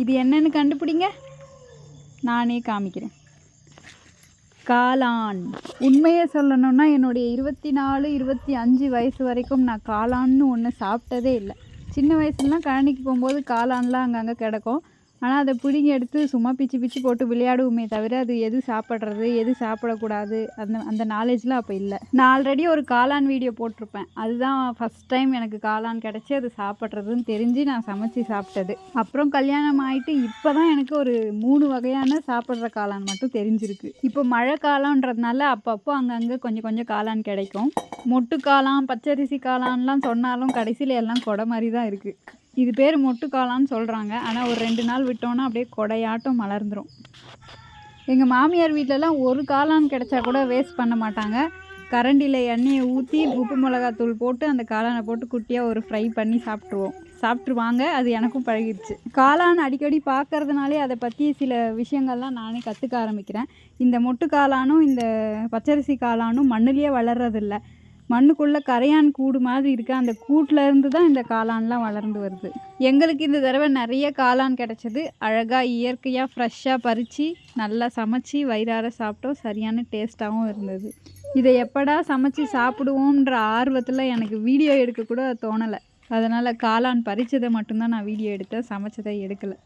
இது என்னன்னு கண்டுபிடிங்க. நானே காமிக்கிறேன். காளான். உண்மையை சொல்லணும்னா என்னுடைய இருபத்தி நாலு இருபத்தி அஞ்சு வயசு வரைக்கும் நான் காளான்னு ஒன்று சாப்பிட்டதே இல்லை. சின்ன வயசுலலாம் கழனிக்கு போகும்போது காளான்லாம் அங்கங்கே கிடக்கும். ஆனால் அதை பிடுங்கி எடுத்து சும்மா பிச்சு பிச்சு போட்டு விளையாடுவோமே தவிர அது எது சாப்பிட்றது எது சாப்பிடக்கூடாது அந்த அந்த நாலேஜ்லாம் அப்போ இல்லை. நான் ஆல்ரெடி ஒரு காளான் வீடியோ போட்டிருப்பேன். அதுதான் ஃபஸ்ட் டைம் எனக்கு காளான் கிடச்சி அது சாப்பிட்றதுன்னு தெரிஞ்சு நான் சமைச்சு சாப்பிட்டது. அப்புறம் கல்யாணம் ஆகிட்டு இப்போ தான் எனக்கு ஒரு மூணு வகையான சாப்பிட்ற காளான் மட்டும் தெரிஞ்சிருக்கு. இப்போ மழை காலன்றதுனால அப்பப்போ அங்கங்கே கொஞ்சம் கொஞ்சம் காளான் கிடைக்கும். மொட்டு காளான் பச்சரிசி காளான்லாம் சொன்னாலும் கடைசியில் எல்லாம் கொடை மாதிரி தான் இருக்குது இது பேர் மொட்டுக்காளான்னு சொல்கிறாங்க ஆனால் ஒரு ரெண்டு நாள் விட்டோன்னா அப்படியே கொடையாட்டம் மலர்ந்துடும் எங்கள் மாமியார் வீட்டிலலாம் ஒரு காளான் கிடச்சா கூட வேஸ்ட் பண்ண மாட்டாங்க. கரண்டியில் எண்ணெயை ஊற்றி உப்பு மிளகாத்தூள் போட்டு அந்த காளானை போட்டு குட்டியாக ஒரு ஃப்ரை பண்ணி சாப்பிட்ருவோம் சாப்பிட்ருவாங்க அது எனக்கும் பழகிடுச்சு காளான் அடிக்கடி பார்க்கறதுனாலே அதை பற்றி சில விஷயங்கள்லாம் நானே கற்றுக்க ஆரம்பிக்கிறேன். இந்த மொட்டு காளானும் இந்த பச்சரிசி காளானும் மண்ணுலேயே வளர்றதில்ல. மண்ணுக்குள்ளே கரையான் கூடு மாதிரி இருக்குது அந்த கூட்டில் இருந்து தான் இந்த காளான்லாம் வளர்ந்து வருது. எங்களுக்கு இந்த தடவை நிறைய காளான் கிடச்சிது. அழகாக இயற்கையாக ஃப்ரெஷ்ஷாக பறித்து நல்லா சமைச்சு வயிறார சாப்பிட்டோம். சரியான டேஸ்ட்டாகவும் இருந்தது. இதை எப்படா சமைச்சு சாப்பிடுவோன்ற ஆர்வத்தில் எனக்கு வீடியோ எடுக்க கூட தோணலை. அதனால் காளான் பறித்ததை மட்டும்தான் நான் வீடியோ எடுத்தேன். சமைச்சதை எடுக்கலை.